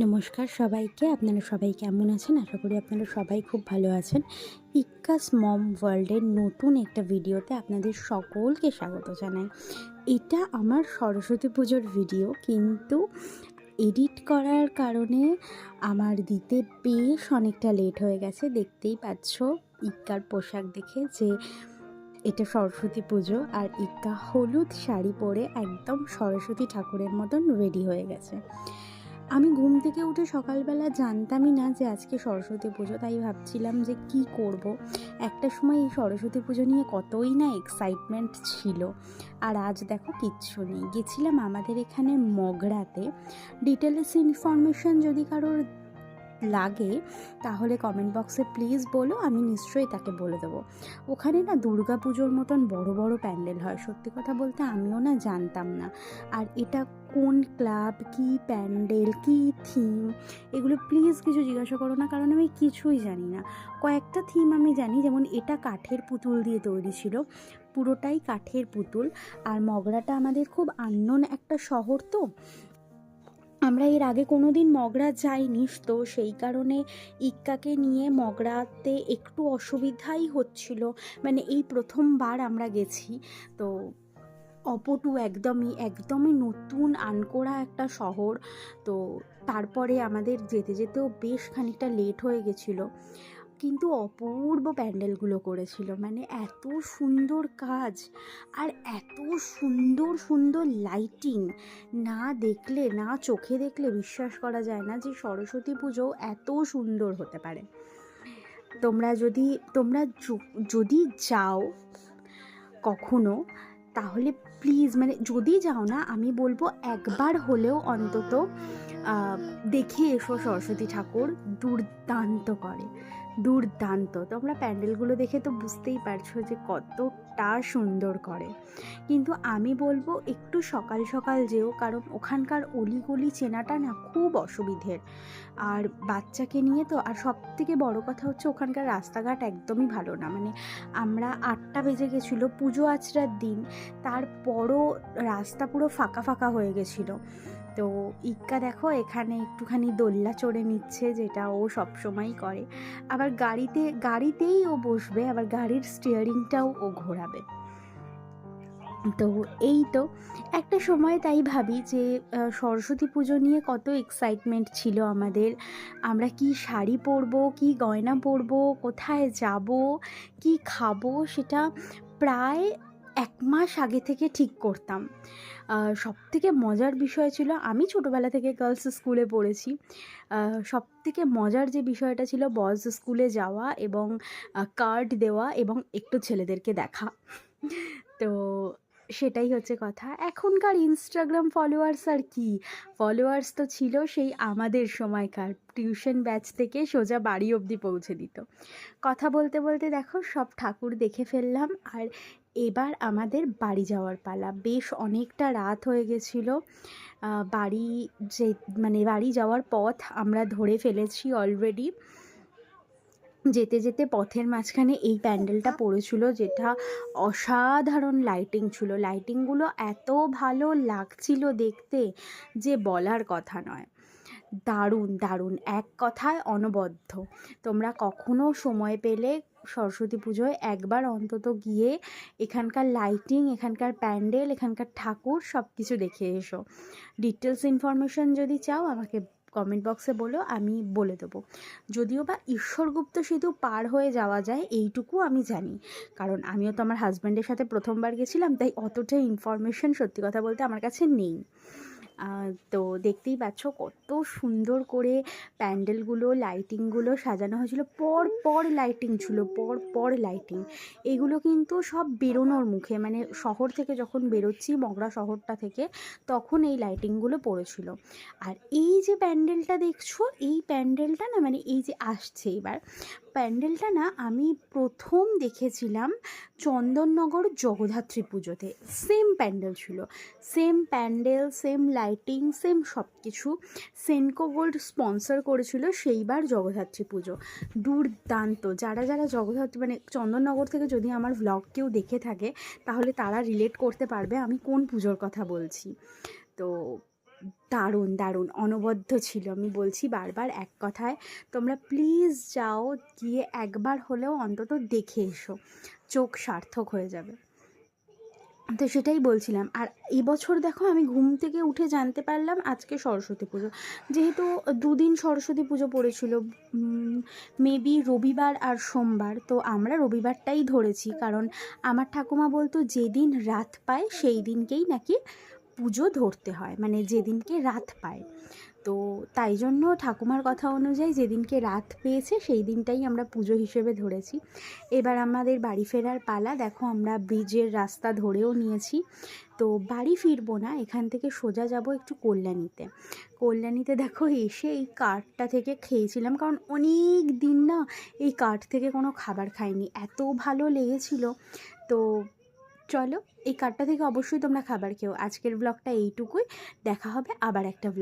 নমস্কার সবাইকে। আপনারা সবাই কেমন আছেন? আশা করি আপনারা সবাই খুব ভালো আছেন। ইক্কাস মম ওয়ার্ল্ডের নতুন একটা ভিডিওতে আপনাদের সকলকে স্বাগত জানাই। এটা আমার সরস্বতী পুজোর ভিডিও, কিন্তু এডিট করার কারণে আমার দিতে বেশ অনেকটা লেট হয়ে গেছে। দেখতেই পাচ্ছ ইক্কার পোশাক দেখে যে এটা সরস্বতী পুজো, আর ইক্কা হলুদ শাড়ি পরে একদম সরস্বতী ঠাকুরের মতন রেডি হয়ে গেছে। আমি ঘুম থেকে উঠে সকালবেলা জানতামই না যে আজকে সরস্বতী পুজো, তাই ভাবছিলাম যে কি করব। একটা সময় এই সরস্বতী পুজো নিয়ে কতই না এক্সাইটমেন্ট ছিল। আর আজ দেখো কিচ্ছু নেই। গেছিলাম আমাদের এখানে মগরাতে। ডিটেলস ইনফরমেশন যদি কারোর লাগে, তাহলে কমেন্ট বক্সে প্লিজ বলো, আমি নিশ্চয়ই তাকে বলে দেবো। ওখানে না দুর্গা পুজোর মতন বড় বড় প্যান্ডেল হয়। সত্যি কথা বলতে আমিও না জানতাম না। আর এটা কোন ক্লাব, কি প্যান্ডেল, কি থিম এগুলো প্লিজ কিছু জিজ্ঞাসা করো না, কারণ আমি কিছুই জানি না। কয়েকটা থিম আমি জানি, যেমন এটা কাঠের পুতুল দিয়ে তৈরি ছিল। পুরোটাই কাঠের পুতুল। আর মগরাটা আমাদের খুব আননোন একটা শহর তো আমরা এর আগে কোনো দিন মগরা যাইনি, তো সেই কারণে ইক্কাকে নিয়ে মগরাতে একটু অসুবিধাই হচ্ছিল। মানে এই প্রথমবার আমরা গেছি, তো অপটু একদমই একদমই নতুন আনকোড়া একটা শহর, তো তারপরে আমাদের যেতে যেতেও বেশ খানিকটা লেট হয়ে গেছিল। কিন্তু অপূর্ব প্যান্ডেলগুলো করেছিল। মানে এত সুন্দর কাজ আর এত সুন্দর সুন্দর লাইটিং না দেখলে, না চোখে দেখলে বিশ্বাস করা যায় না যে সরস্বতী পুজো এত সুন্দর হতে পারে। তোমরা যদি তোমরা যদি যাও কখনো, তাহলে প্লিজ মানে যদি যাও না, আমি বলব একবার হলেও অন্তত দেখে এসো সরস্বতী ঠাকুর, দুর্দান্ত করে। দুর্দান্ত। তোমরা প্যান্ডেলগুলো দেখে তো বুঝতেই পারছ যে কতটা সুন্দর করে। কিন্তু আমি বলব একটু সকাল সকাল যেও, কারণ ওখানকার অলিগলি চেনাটা না খুব অসুবিধের। আর বাচ্চাকে নিয়ে তো, আর সব থেকে বড় কথা হচ্ছে ওখানকার রাস্তাঘাট একদমই ভালো না। মানে আমরা আটটা বেজে গেছিল পুজো আচরার দিন, তারপরও রাস্তা পুরো ফাঁকা ফাঁকা হয়ে গেছিল। তো ইক্কা দেখো এখানে একটুখানি দোল্লা চড়ে নিচ্ছে, যেটা ও সবসময়ই করে। আবার গাড়িতে, গাড়িতেই ও বসবে, আবার গাড়ির স্টিয়ারিংটাও ও ঘোরাবে। তো এই তো, একটা সময় তাই ভাবি যে সরস্বতী পুজো নিয়ে কত এক্সাইটমেন্ট ছিল আমাদের। আমরা কি শাড়ি পরবো, কি গয়না পরবো, কোথায় যাব, কি খাব, সেটা প্রায় এক মাস আগে থেকে ঠিক করতাম। সব থেকে মজার বিষয় ছিল, আমি ছোটোবেলা থেকে গার্লস স্কুলে পড়েছি। সব থেকে মজার যে বিষয়টা ছিল বয়েজ স্কুলে যাওয়া এবং কার্ড দেওয়া এবং একটু ছেলেদেরকে দেখা। তো সেটাই হচ্ছে কথা। এখনকার ইনস্টাগ্রাম ফলোয়ার্স আর কি? ফলোয়ার্স তো ছিল সেই আমাদের সময়কার। টিউশন ব্যাচ থেকে সোজা বাড়ি অবধি পৌঁছে দিত। কথা বলতে বলতে দেখো, সব ঠাকুর দেখে ফেললাম। আর এবার আমাদের বাড়ি যাওয়ার পালা। বেশ অনেকটা রাত হয়ে গেছিল। বাড়ি যে মানে বাড়ি যাওয়ার পথ আমরা ধরে ফেলেছি অলরেডি যেতে যেতে পথের মাঝখানে এই প্যান্ডেলটা পড়েছিল যেটা অসাধারণ লাইটিং ছিল। লাইটিংগুলো এত ভালো লাগছিল দেখতে যে বলার কথা নয়। দারুণ দারুণ। এক কথায় অনবদ্য। তোমরা কখনো সময় পেলে সরস্বতী পুজোয় একবার অন্তত গিয়ে এখানকার লাইটিং এখানকার প্যান্ডেল, এখানকার ঠাকুর সব কিছু দেখে এসো। ডিটেলস ইনফরমেশন যদি চাও আমাকে কমেন্ট বক্সে বলো, আমি বলে দেবো। যদিও বা ঈশ্বরগুপ্ত সেতু পার হয়ে যাওয়া যায়, এইটুকু আমি জানি। কারণ আমিও তো আমার হাজব্যান্ডের সাথে প্রথমবার গেছিলাম, তাই অতটা ইনফরমেশন সত্যি কথা বলতে আমার কাছে নেই। তো দেখতেই পাচ্ছ কত সুন্দর করে প্যান্ডেলগুলো, লাইটিংগুলো সাজানো হয়েছিল। পর পর লাইটিং ছিল, পর পর লাইটিং। এগুলো কিন্তু সব বেরোনোর মুখে মানে শহর থেকে যখন বেরোচ্ছি, মগরা শহরটা থেকে, তখন এই লাইটিংগুলো পড়েছিল। আর এই যে প্যান্ডেলটা দেখছ, এই প্যান্ডেলটা না মানে এই যে আসছে এবার প্যান্ডেলটা না আমি প্রথম দেখেছিলাম চন্দননগর জগদ্ধাত্রী পুজোতে। সেম প্যান্ডেল ছিল। Same pandal same lighting same সব কিছু সেনকো গোল্ড স্পন্সর করেছিল সেইবার জগদ্ধাত্রী পুজো। দুর্দান্ত। যারা যারা জগদ্ধাত্রী মানে চন্দননগর থেকে যদি আমার ভ্লগ কেউ দেখে থাকে, তাহলে তারা রিলেট করতে পারবে আমি কোন পুজোর কথা বলছি। তো দারুণ দারুণ, অনবদ্য ছিল। আমি বলছি বারবার এক কথায়, তোমরা প্লিজ যাও, গিয়ে একবার হলেও অন্তত দেখে এসো। চোখ সার্থক হয়ে যাবে। তো সেটাই বলছিলাম। আর এবছর দেখো আমি ঘুম থেকে উঠে জানতে পারলাম আজকে সরস্বতী পুজো। যেহেতু দুদিন সরস্বতী পুজো পড়েছিল মেবি রবিবার আর সোমবার, তো আমরা রবিবারটাই ধরেছি। কারণ আমার ঠাকুমা বলতো, যেদিন রাত পায়, সেই দিনকেই নাকি পুজো ধরতে হয় মানে যেদিনকে রাত পায়। তো তাই জন্য ঠাকুমার কথা অনুযায়ী যেদিনকে রাত পেয়েছে সেই দিনটাই আমরা পুজো হিসেবে ধরেছি। এবার আমাদের বাড়ি ফেরার পালা, দেখো আমরা ব্রিজের রাস্তা ধরেও নিয়েছি। তো বাড়ি ফিরবো না, এখান থেকে সোজা যাব একটু কল্যাণীতে। কল্যাণীতে দেখো এসে এই কার্টটা থেকে খেয়েছিলাম, কারণ অনেক দিন না এই কার্ট থেকে কোনো খাবার খাইনি। এত ভালো লেগেছিল। তো চলো এই কার্ডটা থেকে অবশ্যই তোমরা খাবার খেও। আজকের ব্লগটা এইটুকুই। দেখা হবে আবার একটা ব্লগ